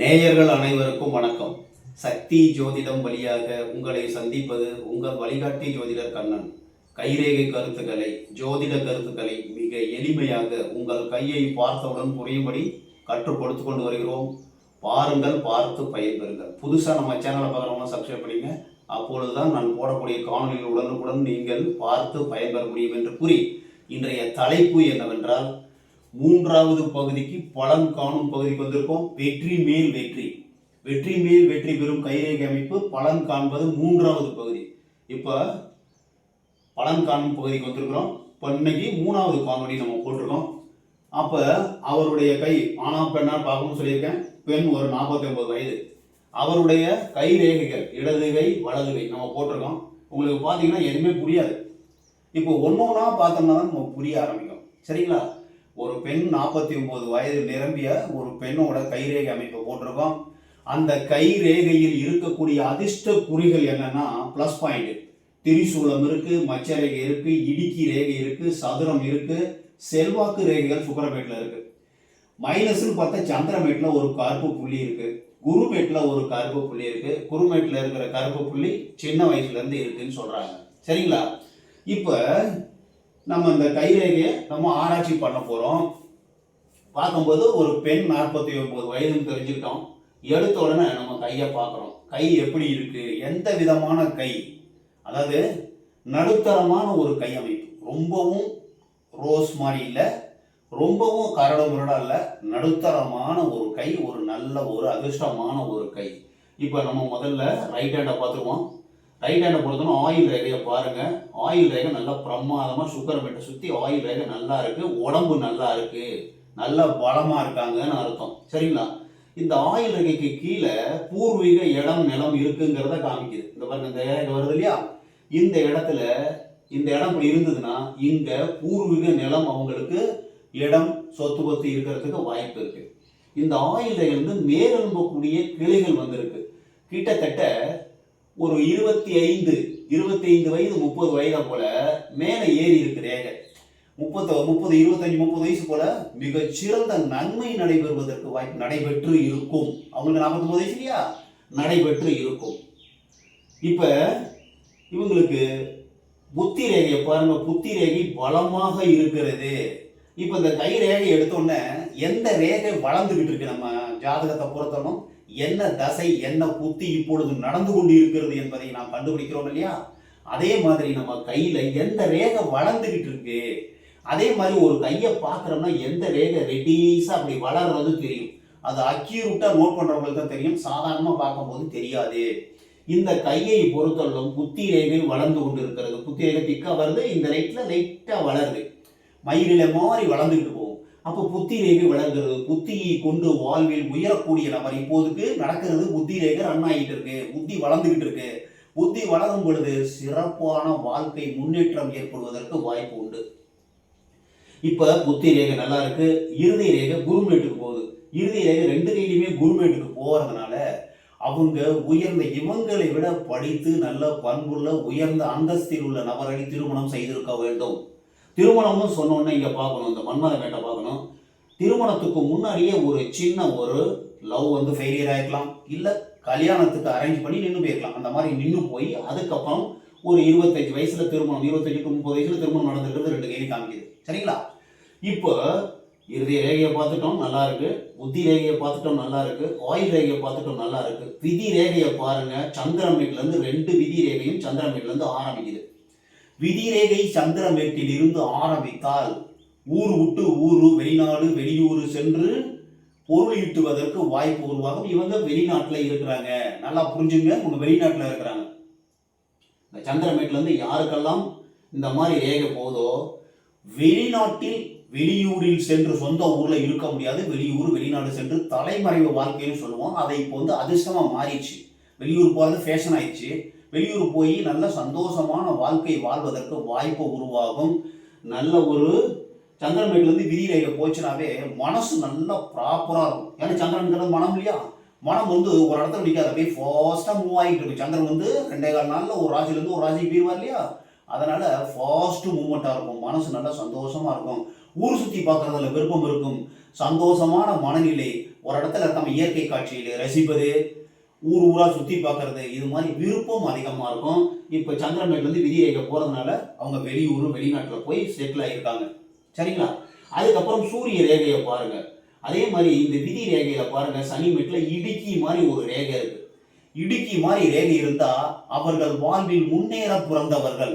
நேயர்கள் அனைவருக்கும் வணக்கம். சக்தி ஜோதிடம் வழியாக உங்களை சந்திப்பது உங்கள் வழிகாட்டி ஜோதிடர் கண்ணன். கைரேகை கருத்துக்களை ஜோதிட கருத்துக்களை மிக எளிமையாக உங்கள் கையை பார்த்தவுடன் புரியும்படி கற்றுக் கொடுத்து கொண்டு வருகிறோம். பாருங்கள் பார்த்து பயன்பெறுங்கள் புதுசாக நம்ம சேனலை பார்க்குறவங்க சப்ஸ்கிரைப் பண்ணிங்க அப்பொழுதுதான் நான் போடக்கூடிய காணொலிகள் உடனுக்குடன் நீங்கள் பார்த்து பயன்பெற முடியும் என்று கூறி இன்றைய தலைப்பு என்னவென்றால் மூன்றாவது பகுதிக்கு பலன் காணும் பகுதிக்கு வந்திருக்கோம். வெற்றி மேல் வெற்றி. வெற்றி மேல் வெற்றி பெறும் கைரேகை அமைப்பு பலன் காண்பது மூன்றாவது பகுதி. இப்போ பலன் காணும் பகுதிக்கு வந்திருக்கிறோம். இப்போ இன்னைக்கு மூணாவது காணொலி நம்ம போட்டிருக்கோம். அப்போ அவருடைய கை ஆனா பெண்ணா பார்க்கணும்னு சொல்லியிருக்கேன். பெண் ஒரு நாற்பத்தி ஒன்பது வயது. அவருடைய கை ரேகைகள் இடது கை வலது கை நம்ம போட்டிருக்கோம். உங்களுக்கு பார்த்தீங்கன்னா எதுவுமே புரியாது. இப்போ ஒன்று ஒன்றா பார்த்தோம்னா தான் நம்ம புரிய ஆரம்பிக்கும். சரிங்களா? ஒரு பெண் நாற்பத்தி ஒன்பது வயது நிரம்பிய ஒரு பெண்ணோட கைரேகை அமைப்பை போட்டிருக்கோம். அந்த கை ரேகையில் இருக்கக்கூடிய அதிர்ஷ்ட குறிகள் என்னன்னா ப்ளஸ் பாயிண்ட் திரிசூலம் இருக்கு மச்ச ரேகை இருக்கு இடுக்கி ரேகை இருக்கு சதுரம் இருக்கு செல்வாக்கு ரேகைகள் சுக்கரமேட்டில் இருக்கு. மைனஸ்னு பார்த்தா சந்திரமேட்டில் ஒரு கருப்பு புள்ளி இருக்கு. குருமேட்டில் ஒரு கருப்பு புள்ளி இருக்கு. குருமேட்டில் இருக்கிற கருப்பு புள்ளி சின்ன வயசுல இருந்து இருக்குன்னு சொல்றாங்க. சரிங்களா? இப்போ நம்ம இந்த கைரேகையை நம்ம ஆராய்ச்சி பண்ண போகிறோம் பார்க்கும்போது ஒரு பெண் நாற்பத்தி ஒன்பது வயதுன்னு தெரிஞ்சுக்கிட்டோம். எடுத்த உடனே நம்ம கையை பார்க்குறோம். கை எப்படி இருக்கு? எந்த விதமான கை? அதாவது நடுத்தரமான ஒரு கை அமைப்பு. ரொம்பவும் ரோஸ் மாதிரி இல்லை ரொம்பவும் கரடு முரடா இல்லை நடுத்தரமான ஒரு கை ஒரு நல்ல ஒரு அதிர்ஷ்டமான ஒரு கை. இப்போ நம்ம முதல்ல ரைட் ஹேண்டை பார்த்துருவோம் ரைட் ஹேண்டை பொறுத்தவரை ஆயில் ரேகையை பாருங்கள் ஆயில் ரேகை நல்லா பிரமாதமாக சுகர் மெட்டை சுற்றி ஆயில் ரேகை நல்லா இருக்குது உடம்பு நல்லா இருக்குது நல்லா பலமாக இருக்காங்கன்னு அர்த்தம். சரிங்களா? இந்த ஆயில் ரேகைக்கு கீழே பூர்வீக இடம் நிலம் இருக்குங்கிறத காமிக்குது. இந்த பாருங்க இந்த ரேகை வருது இல்லையா? இந்த இடத்துல இந்த இடம் இப்படி இருந்ததுன்னா இங்கே பூர்வீக நிலம் அவங்களுக்கு இடம் சொத்து பத்து இருக்கிறதுக்கு வாய்ப்பு இருக்குது இந்த ஆயில் ரேகை வந்து மேலெழும்பக்கூடிய கிளைகள் வந்திருக்கு. கிட்டத்தட்ட ஒரு இருபத்தி ஐந்து இருபத்தி ஐந்து வயது முப்பது வயதை போல மேலே ஏறி இருக்கு ரேகை முப்பத்து முப்பது இருபத்தஞ்சு முப்பது வயசு போல மிகச்சிறந்த நன்மை நடைபெறுவதற்கு வாய்ப்பு நடைபெற்று இருக்கும். அவங்களுக்கு நாற்பத்தொம்பது வயசு இல்லையா? நடைபெற்று இருக்கும். இப்போ இவங்களுக்கு புத்தி ரேகையை பாருங்க. புத்தி ரேகை பலமாக இருக்கிறது. இப்போ இந்த கை ரேகை எடுத்தோடனே எந்த ரேகை வளர்ந்துகிட்டு இருக்கு நம்ம ஜாதகத்தை பொறுத்தனும் என்ன தசை என்ன புத்தி இப்பொழுது நடந்து கொண்டு இருக்கிறது என்பதை நாம் கண்டுபிடிக்கிறோம் இல்லையா? அதே மாதிரி நம்ம கையில எந்த ரேகை வளர்ந்துகிட்டு இருக்கு அதே மாதிரி ஒரு கையை பார்க்குறோம்னா எந்த ரேகை ரெட்டீஸா அப்படி வளர்றது தெரியும். அது அக்யூரூட்டா நோட் பண்றவங்களுக்கு தான் தெரியும். சாதாரணமா பார்க்கும்போது தெரியாது. இந்த கையை பொறுத்தவரைக்கும் புத்தி ரேகை வளர்ந்து கொண்டு இருக்கிறது புத்தி ரேகை திக்கா வருது இந்த லைட்ல லைட்டா வளருது. மயிரில மாதிரி வளர்ந்துக்கிட்டு அப்போ புத்தி ரேகை வளர்கிறது. புத்தியை கொண்டு வாழ்வில் உயரக்கூடிய நபர் இப்போதுக்கு நடக்கிறது புத்தி ரேகை ரன் ஆகிட்டு இருக்கு. புத்தி வளர்ந்துகிட்டு இருக்கு. புத்தி வளரும் பொழுது சிறப்பான வாழ்க்கை முன்னேற்றம் ஏற்படுவதற்கு வாய்ப்பு உண்டு. இப்ப புத்தி ரேகை நல்லா இருக்கு. இறுதி ரேகை குருமேட்டுக்கு போகுது. இறுதி ரேகை ரெண்டு கையிலுமே குருமேட்டுக்கு போறதுனால அவங்க உயர்ந்த இவங்களை விட படித்து நல்ல பண்புள்ள உயர்ந்த அந்தஸ்தில் உள்ள நபரை திருமணம் செய்திருக்க வேண்டும். திருமணம்னு சொன்னோன்னே இங்கே பார்க்கணும் இந்த மன்மத மேட்டை பார்க்கணும். திருமணத்துக்கு முன்னாடியே ஒரு சின்ன ஒரு லவ் வந்து ஃபெயிலியர் ஆகிக்கலாம் இல்லை கல்யாணத்துக்கு அரேஞ்ச் பண்ணி நின்று போயிருக்கலாம். அந்த மாதிரி நின்று போய் அதுக்கப்புறம் ஒரு இருபத்தஞ்சு வயசில் திருமணம் இருபத்தஞ்சு டு முப்பது வயசில் திருமணம் நடந்துருக்கிறது ரெண்டு கையில காமிக்குது. சரிங்களா? இப்போ இறுதி ரேகையை பார்த்துட்டோம் நல்லா இருக்கு. புத்தி ரேகையை பார்த்துட்டோம் நல்லா இருக்கு. ஆயில் ரேகையை பார்த்துட்டோம் நல்லா இருக்கு. விதி ரேகையை பாருங்க. சந்திரமேட்ல ரெண்டு விதி ரேகையும் சந்திரமேட்ல ஆரம்பிக்குது. விதிரேகை சந்திரமேட்டில் இருந்து ஆரம்பித்தால் ஊர் விட்டு ஊரு வெளிநாடு வெளியூர் சென்று பொருள் ஈட்டுவதற்கு வாய்ப்பு உருவாகும். இவங்க வெளிநாட்டில் இருக்கிறாங்க. நல்லா புரிஞ்சுங்க உங்க வெளிநாட்டில் இருக்கிறாங்க. இந்த சந்திரமேட்லேருந்து யாருக்கெல்லாம் இந்த மாதிரி ரேகை போதோ வெளிநாட்டில் வெளியூரில் சென்று சொந்த ஊரில் இருக்க முடியாது. வெளியூர் வெளிநாடு சென்று தலைமறைவு வாழ்க்கைன்னு சொல்லுவோம். அதை இப்போ வந்து அதிர்ஷ்டமாக மாறிடுச்சு. வெளியூர் போகிறது ஃபேஷன் ஆயிடுச்சு. வெளியூர் போய் நல்ல சந்தோஷமான வாழ்க்கை வாழ்வதற்கு வாய்ப்பு உருவாகும். நல்ல ஒரு சந்திரமேட்லேருந்து வந்து ரேகை போச்சுனாவே மனசு நல்லா ப்ராப்பராக இருக்கும். ஏன்னா சந்திரன்கிறது மனம் இல்லையா? மனம் வந்து ஒரு இடத்துல நிற்காது அப்படியே ஃபாஸ்ட்டாக மூவ் ஆகிட்டு இருக்கு. சந்திரன் வந்து ரெண்டே கால் நாளில் ஒரு ராசிலேருந்து ஒரு ராசிக்கு போயிடுவார் இல்லையா? அதனால ஃபாஸ்ட்டு மூமெண்ட்டாக இருக்கும். மனசு நல்லா சந்தோஷமாக இருக்கும். ஊர் சுற்றி பார்க்குறதுல விருப்பம் இருக்கும். சந்தோஷமான மனநிலை ஒரு இடத்துல நம்ம இயற்கை காட்சியில் ரசிப்பது ஊர் ஊரா சுற்றி பார்க்குறது இது மாதிரி விருப்பம் அதிகமாக இருக்கும். இப்போ சந்திரமேட்லேருந்து விதி ரேகை போகிறதுனால அவங்க வெளியூர் வெளிநாட்டில் போய் செட்டில் ஆகியிருக்காங்க சரிங்களா? அதுக்கப்புறம் சூரிய ரேகையை பாருங்க. அதே மாதிரி இந்த விதி ரேகையில பாருங்க சனி இடுக்கி மாதிரி ஒரு ரேகை இருக்கு. இடுக்கி மாதிரி ரேகை இருந்தா அவர்கள் வாழ்வில் முன்னேற பிறந்தவர்கள்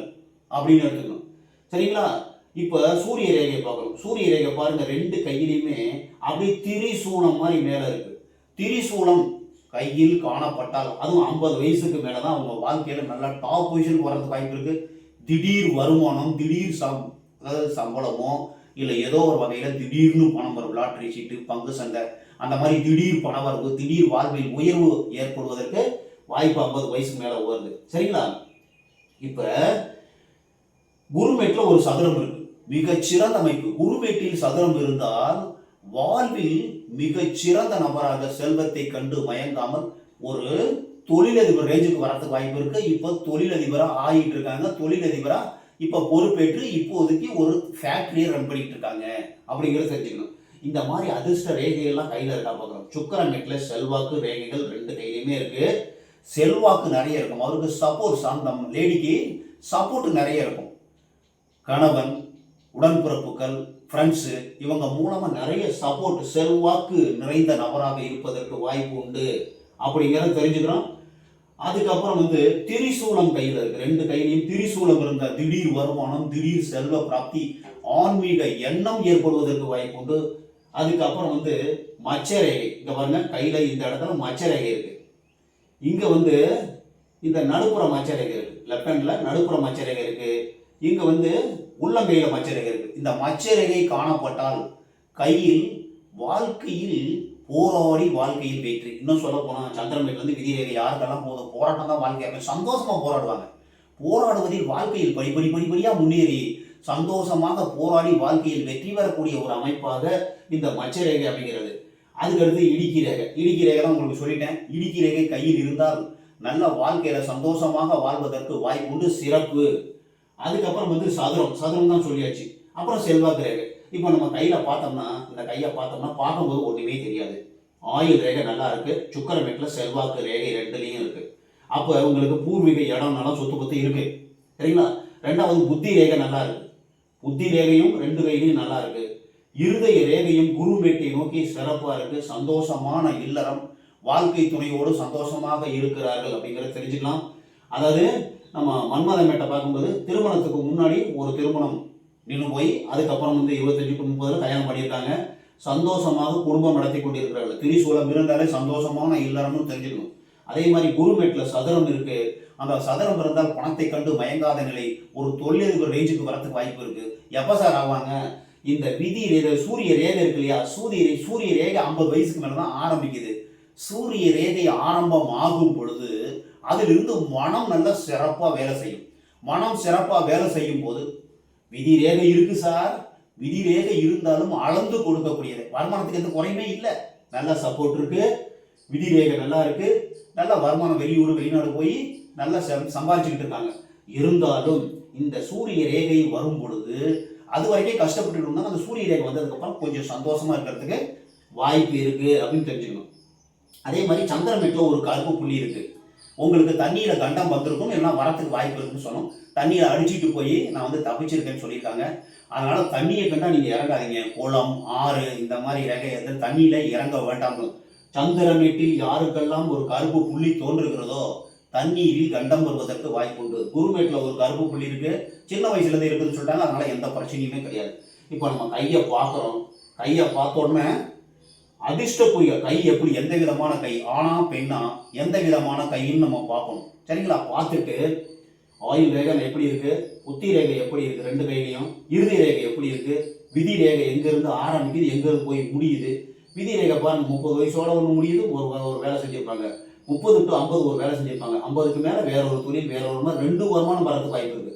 அப்படின்னு எடுத்துக்கணும். சரிங்களா? இப்ப சூரிய ரேகையை பார்க்கணும். சூரிய ரேகை பாருங்க ரெண்டு கையிலையுமே அப்படியே திரிசூலம் மாதிரி மேல இருக்கு. திரிசூலம் கையில் காணப்பட்டால் அதுவும் ஐம்பது வயசுக்கு மேலே தான் அவங்க வாழ்க்கையில் நல்லா டாப் பொசிஷனுக்கு வர்றதுக்கு வாய்ப்பு இருக்குது திடீர் வருமானம் திடீர் சம் அதாவது சம்பளமோ இல்லை ஏதோ ஒரு வகையில் திடீர்னு பணம் வரும் லாட்ரி சீட்டு பங்கு சந்தை அந்த மாதிரி திடீர் பணவரவு திடீர் வாழ்வில் உயர்வு ஏற்படுவதற்கு வாய்ப்பு ஐம்பது வயசுக்கு மேலே வருது சரிங்களா? இப்போ குருமேட்டில் ஒரு சதுரம் இருக்கு. மிகச்சிறந்த அமைப்பு. குருமேட்டில் சதுரம் இருந்தால் வாழ்வில் மிகச்சிறந்த நபராக செல்வத்தை கண்டு மயங்காமல் ஒரு தொழிலதிபர் ரேஞ்சுக்கு வரதுக்கு வாய்ப்பு இருக்கு. இப்போ தொழிலதிபராக ஆகிட்டு இருக்காங்க. தொழிலதிபராக இப்போ பொறுப்பேற்று இப்போதைக்கு ஒரு ஃபேக்டரியை ரன் பண்ணிட்டு இருக்காங்க. அப்படிங்கிறத தெரிஞ்சுக்கணும். இந்த மாதிரி அதிர்ஷ்ட ரேகைகள்லாம் கையில் இருக்கா பார்க்குறோம் சுக்கரன் நெக்லஸ் செல்வாக்கு ரேகைகள் ரெண்டு கையிலையுமே இருக்கு. செல்வாக்கு நிறைய இருக்கும். அவருக்கு சப்போர்ட் அந்த லேடிக்கு சப்போர்ட் நிறைய இருக்கும். கணவன் உடன்பிறப்புகள் ஃப்ரெண்ட்ஸு இவங்க மூலமாக நிறைய சப்போர்ட் செல்வாக்கு நிறைந்த நபராக இருப்பதற்கு வாய்ப்பு உண்டு அப்படிங்கிறத தெரிஞ்சுக்கிறோம். அதுக்கப்புறம் வந்து திரிசூலம் கையில் இருக்கு. ரெண்டு கையிலையும் திரிசூலம் இருந்த திடீர் வருமானம் திடீர் செல்வ பிராப்தி ஆன்மீக எண்ணம் ஏற்படுவதற்கு வாய்ப்பு உண்டு. அதுக்கப்புறம் வந்து மச்சரேகை. இங்கே பாருங்க கையில் இந்த இடத்துல மச்சரேகை இருக்கு. இங்கே வந்து இந்த நடுப்புற மச்சரேகை இருக்கு. லெஃப்ட் ஹேண்டில் நடுப்புற மச்சரேகை இருக்குது இங்கே வந்து உள்ளங்கையில் மச்சரேகை இருக்கு இந்த மச்சரேகை காணப்பட்டால் கையில் வாழ்க்கையில் போராடி வாழ்க்கையில் வெற்றி. இன்னும் சொல்ல போனால் சந்திரமேட்ல வந்து விதிரேகை யாருக்கெல்லாம் போதும் போராட்டம் தான் வாழ்க்கையாக சந்தோஷமாக போராடுவாங்க. போராடுவதில் வாழ்க்கையில் படிப்படி படிப்படியாக முன்னேறி சந்தோஷமாக போராடி வாழ்க்கையில் வெற்றி பெறக்கூடிய ஒரு அமைப்பாக இந்த மச்சரேகை அப்படிங்கிறது அதுக்கடுத்து இடுக்கி ரேகை. இடுக்கி ரேகை தான் உங்களுக்கு சொல்லிட்டேன். இடுக்கி ரேகை கையில் இருந்தால் நல்ல வாழ்க்கையில் சந்தோஷமாக வாழ்வதற்கு வாய்ப்புண்டு சிறப்பு. அதுக்கப்புறம் வந்து சதுரம். சதுரம் தான் சொல்லியாச்சு. அப்புறம் செல்வாக்கு ரேகை இப்போ நம்ம கையில் பார்த்தோம்னா இந்த கையை பார்த்தோம்னா பார்க்கும்போது ஒன்றுமே தெரியாது. ஆயுள் ரேகை நல்லா இருக்கு. சுக்கரமேட்டில் செல்வாக்கு ரேகை ரெண்டுலேயும் இருக்கு. அப்போ உங்களுக்கு பூர்வீக இடம் நல்லா சொத்து பத்து இருக்கு. சரிங்களா? ரெண்டாவது புத்தி ரேகை நல்லா இருக்கு. புத்தி ரேகையும் ரெண்டு கையிலையும் நல்லா இருக்கு. இருதய ரேகையும் குருமேட்டை நோக்கி சிறப்பாக இருக்கு. சந்தோஷமான இல்லறம். வாழ்க்கை துணையோடு சந்தோஷமாக இருக்கிறார்கள் அப்படிங்கிறத தெரிஞ்சுக்கலாம். அதாவது நம்ம மன்மதமேட்டை பார்க்கும்போது திருமணத்துக்கு முன்னாடி ஒரு திருமணம் நின்று போய் அதுக்கப்புறம் வந்து இருபத்தஞ்சு டு முப்பதுல கல்யாணம் பண்ணியிருக்காங்க. சந்தோஷமாக குடும்பம் நடத்தி கொண்டிருக்கிறார்கள். திரிசூலம் இருந்தாலே சந்தோஷமான இல்லறம்னு தெரிஞ்சுக்கணும் அதே மாதிரி குருமேட்டில் சதுரம் இருக்கு. அந்த சதுரம் இருந்தால் பணத்தை கண்டு மயங்காத நிலை ஒரு தொழிலதிபர் ரேஞ்சுக்கு வரத்துக்கு வாய்ப்பு இருக்கு. எப்போ சார் ஆவாங்க? இந்த விதி ரேகை சூரிய ரேகை இருக்கு இல்லையா? சூரிய சூரிய ரேகை ஐம்பது வயசுக்கு மேலே தான் ஆரம்பிக்குது. சூரிய ரேகை ஆரம்பம் ஆகும் பொழுது அதிலிருந்து மனம் நல்லா சிறப்பாக வேலை செய்யும். மனம் சிறப்பாக வேலை செய்யும் போது விதி ரேகை இருக்கு சார். விதி ரேகை இருந்தாலும் அளந்து கொடுக்கக்கூடியது. வருமானத்துக்கு எந்த குறையுமே இல்லை. நல்ல சப்போர்ட் இருக்கு. விதி ரேகை நல்லா இருக்கு. நல்ல வருமானம் வெளியூர் வெளிநாடு போய் நல்லா சம்பாதிச்சுக்கிட்டு இருக்காங்க. இருந்தாலும் இந்த சூரிய ரேகை வரும் பொழுது அது வரைக்கும் கஷ்டப்பட்டு இருந்தாங்க அந்த சூரிய ரேகை வந்ததுக்கப்புறம் கொஞ்சம் சந்தோஷமா இருக்கிறதுக்கு வாய்ப்பு இருக்கு அப்படின்னு தெரிஞ்சுக்கணும். அதே மாதிரி சந்திரமேட்டில் ஒரு கருப்பு புள்ளி இருக்குது உங்களுக்கு தண்ணியில் கண்டம் வந்திருக்கும் இல்லைன்னா வரத்துக்கு வாய்ப்பு இருக்குன்னு சொன்னோம். தண்ணியை அடிச்சிட்டு போய் நான் வந்து தப்பிச்சிருக்கேன்னு சொல்லியிருக்காங்க. அதனால் தண்ணியை கண்டா நீங்கள் இறங்காதீங்க. குளம் ஆறு இந்த மாதிரி இறங்க தண்ணியில் இறங்க வேண்டாம். சந்திரமேட்டில் யாருக்கெல்லாம் ஒரு கருப்பு புள்ளி தோன்றுகிறதோ தண்ணீரில் கண்டம் வருவதற்கு வாய்ப்பு உண்டு. குருமேட்டில் ஒரு கருப்பு புள்ளி இருக்குது சின்ன வயசுலேருந்து இருக்குதுன்னு சொல்லிட்டாங்க. அதனால் எந்த பிரச்சனையுமே கிடையாது. இப்போ நம்ம கையை பார்க்குறோம். கையை பார்த்த உடனே அதிர்ஷ்டக்குரிய கை எப்படி எந்த விதமான கை? ஆனா பெண்ணா? எந்த விதமான கைன்னு நம்ம பார்க்கணும். சரிங்களா? பார்த்துட்டு ஆயுள் ரேகை எப்படி இருக்கு? புத்தி ரேகை எப்படி இருக்கு? ரெண்டு கையிலையும்? இறுதி ரேகை எப்படி இருக்கு? விதி ரேகை எங்கேருந்து? ஆரம்பிக்குது எங்கேருந்து போய் முடியுது? விதி ரேகை பாருங்க முப்பது வயசோட ஒன்று முடியுது ஒரு ஒரு வேலை செஞ்சிருப்பாங்க. முப்பது டு ஐம்பது ஒரு வேலை செஞ்சிருப்பாங்க. ஐம்பதுக்கு மேலே வேற ஒரு தொழில் வேற ஒரு மாதிரி ரெண்டு வருமானம் வரதுக்கு வாய்ப்பு இருக்கு.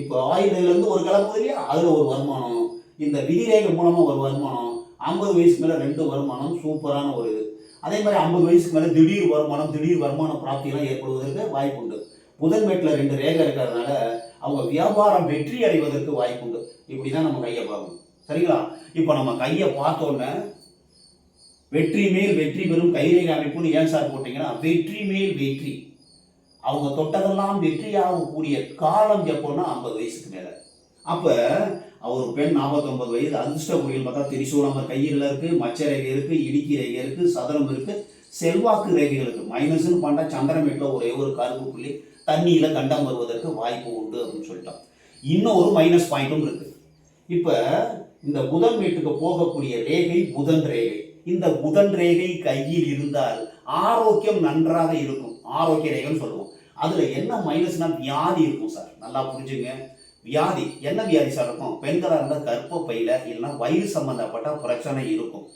இப்போ ஆயுள் இருந்து ஒரு கிளம்புது இல்லையா? அதில் ஒரு வருமானம். இந்த விதி ரேகை மூலமாக ஒரு வருமானம். ஐம்பது வயசுக்கு மேலே ரெண்டு வருமானம் சூப்பரான ஒரு இது. அதே மாதிரி ஐம்பது வயசுக்கு மேலே திடீர் வருமானம் திடீர் வருமான பிராப்தியெல்லாம் ஏற்படுவதற்கு வாய்ப்பு உண்டு. புதன் மேட்டில் ரெண்டு ரேகை இருக்கிறதுனால அவங்க வியாபாரம் வெற்றி அடைவதற்கு வாய்ப்பு உண்டு. இப்படி தான் நம்ம கையை பார்க்கணும். சரிங்களா? இப்போ நம்ம கையை பார்த்தோன்னே வெற்றி மேல் வெற்றி பெறும் கைரேகை அமைப்புன்னு ஏன் சார் போட்டீங்கன்னா வெற்றி மேல் வெற்றி. அவங்க தொட்டதெல்லாம் வெற்றியாகக்கூடிய காலம் எப்போன்னா ஐம்பது வயசுக்கு மேலே. அப்போ அவர் பெண் நாற்பத்தொன்பது வயது அதிர்ஷ்ட பார்த்தா திரிசூலம் கையில் இருக்கு மச்ச ரேகை இருக்கு இடுக்கி ரேகை இருக்கு சதுரம் இருக்கு செல்வாக்கு ரேகைகள் இருக்கு மைனஸ்னு பண்ணா சந்திரமேட்டில் ஒரே ஒரு கருப்பு புள்ளி தண்ணியில கண்டம் வருவதற்கு வாய்ப்பு உண்டு அப்படின்னு சொல்லிட்டோம் இன்னொரு மைனஸ் பாயிண்ட்டும் இருக்கு. இப்போ இந்த புதன் வீட்டுக்கு போகக்கூடிய ரேகை புதன் ரேகை. இந்த புதன் ரேகை கையில் இருந்தால் ஆரோக்கியம் நன்றாக இருக்கும். ஆரோக்கிய ரேகைன்னு சொல்லுவோம். அதுல என்ன மைனஸ்னா வியாதி இருக்கும் சார். நல்லா புரிஞ்சுங்க. வியாதி என்ன வியாதி சார் இருக்கும்? பெண்களாக இருந்தால் கர்ப்பப்பையில் இல்லைன்னா வயிறு சம்மந்தப்பட்ட பிரச்சனை இருக்கும்.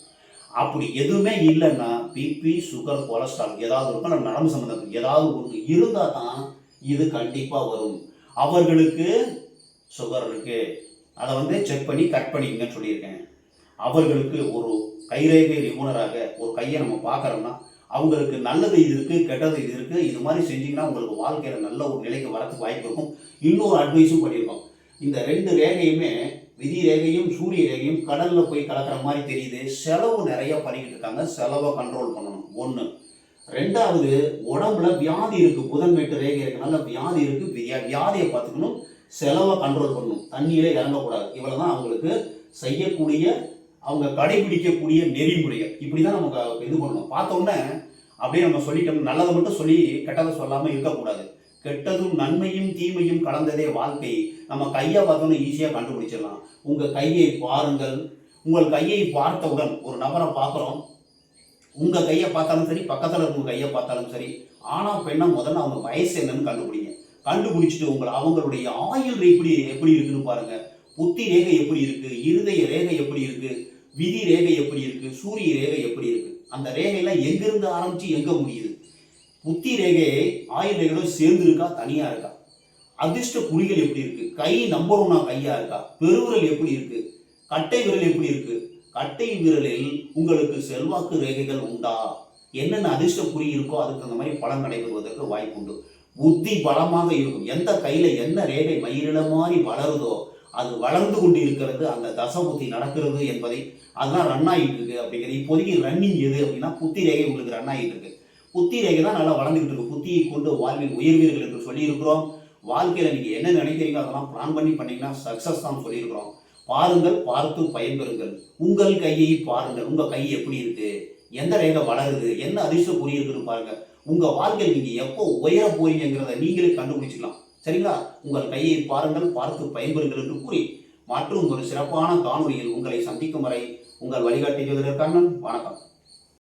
அப்படி எதுவுமே இல்லைன்னா பிபி சுகர் கொலஸ்ட்ரால் ஏதாவது இருக்கும் நம்ம நரம்பு சம்மந்தம் ஏதாவது ஒன்று இருந்தால் தான் இது கண்டிப்பாக வரும். அவர்களுக்கு சுகர் இருக்குது அதை வந்து செக் பண்ணி கட் பண்ணிங்கன்னு சொல்லியிருக்கேன். அவர்களுக்கு ஒரு கைரேகை நிபுணராக ஒரு கையை நம்ம பார்க்குறோம்னா அவங்களுக்கு நல்லது இது இருக்குது கெட்டது இது இருக்குது இது மாதிரி செஞ்சிங்கன்னா உங்களுக்கு வாழ்க்கையில் நல்ல ஒரு நிலைக்கு வரதுக்கு வாய்ப்பு இருக்கும். இன்னொரு அட்வைஸும் பண்ணியிருக்கோம் இந்த ரெண்டு ரேகையுமே விதி ரேகையும் சூரிய ரேகையும் கடலில் போய் கலக்கிற மாதிரி தெரியுது. செலவு நிறைய பண்ணிக்கிட்டு இருக்காங்க. செலவை கண்ட்ரோல் பண்ணணும். ஒன்று ரெண்டாவது உடம்புல வியாதி இருக்குது புதன்மேட்டு ரேகை இருக்கனால வியாதி இருக்குது வியா- வியாதியை பார்த்துக்கணும். செலவை கண்ட்ரோல் பண்ணணும். தண்ணியிலே இறங்கக்கூடாது. இவ்வளோ தான் அவங்களுக்கு செய்யக்கூடிய அவங்க கடைபிடிக்கக்கூடிய நெறிமுறைகள். இப்படி தான் நம்ம இது பண்ணணும் பார்த்த உடனே அப்படியே நம்ம சொல்லிட்டோம். நல்லதை மட்டும் சொல்லி கெட்டதை சொல்லாமல் இருக்கக்கூடாது. கெட்டதும் நன்மையும் தீமையும் கலந்ததே வாழ்க்கை. நம்ம கையை பார்த்தோன்னு ஈஸியாக கண்டுபிடிச்சிடலாம். உங்கள் கையை பாருங்கள். உங்கள் கையை பார்த்தவுடன் ஒரு நபரை பார்க்குறோம். உங்கள் கையை பார்த்தாலும் சரி பக்கத்தில் இருக்க கையை பார்த்தாலும் சரி ஆனால் பெண்ணா முதல்ல அவங்க வயசு என்னன்னு கண்டுபிடிங்க. கண்டுபிடிச்சிட்டு உங்களை அவங்களுடைய ஆயுள் எப்படி எப்படி இருக்குன்னு பாருங்கள் புத்தி ரேகை எப்படி இருக்குது இருதய ரேகை எப்படி இருக்குது விதி ரேகை எப்படி இருக்கு? சூரிய ரேகை எப்படி இருக்கு? அந்த ரேகையெல்லாம் எங்கிருந்து ஆரம்பிச்சு எங்க முடியுது? புத்தி ரேகை ஆயுள் ரேகையோட சேர்ந்து இருக்கா? தனியா இருக்கா? அதிர்ஷ்ட குறிகள் எப்படி இருக்கு? கை நம்பர் ஒன்னா கையா இருக்கா? பெருவிரல் எப்படி இருக்கு? கட்டை விரல் எப்படி இருக்கு? கட்டை விரலில் உங்களுக்கு செல்வாக்கு ரேகைகள் உண்டா? என்னென்ன அதிர்ஷ்ட குறி இருக்கோ அதுக்கு அந்த மாதிரி பலன் நடைபெறுவதற்கு வாய்ப்பு உண்டு புத்தி பலமாக இருக்கும். எந்த கையில என்ன ரேகை மயிரிட மாதிரி வளருதோ அது வளர்ந்து கொண்டு இருக்கிறது அந்த தசபுத்தி நடக்கிறது என்பதை அதெல்லாம் ரன் ஆகிட்டு இருக்கு அப்படிங்கிறது. இப்போதைக்கு ரன்னிங் எது அப்படின்னா புத்தி ரேகை உங்களுக்கு ரன் ஆகிட்டு இருக்கு. புத்தி ரேகை தான் நல்லா வளர்ந்துகிட்டு இருக்கு. புத்தியை கொண்டு வாழ்வில் உயர்வீர்கள் என்று சொல்லியிருக்கிறோம். வாழ்க்கையில நீங்க என்ன நினைக்கிறீங்களோ அதெல்லாம் பிளான் பண்ணி பண்ணீங்கன்னா சக்சஸ் தான் சொல்லியிருக்கிறோம். பாருங்கள் பார்த்து பயன்பெறுங்கள். உங்கள் கையை பாருங்கள். உங்க கை எப்படி இருக்கு? எந்த ரேகை வளருது? என்ன அதிர்ஷ்டம் புரியிருக்குன்னு பாருங்கள் பாருங்க. உங்க வாழ்க்கையில் நீங்க எப்போ உயர போறீங்கிறத நீங்களே கண்டுபிடிச்சிக்கலாம். சரிங்களா? உங்கள் கையை பாருங்கள் பார்த்து பயன்பெறுங்கள் என்று கூறி மற்றும் ஒரு சிறப்பான காணொலியில் உங்களை சந்திக்கும் வரை உங்கள் வழிகாட்டி ஜோதிடர் கண்ணன். வணக்கம்.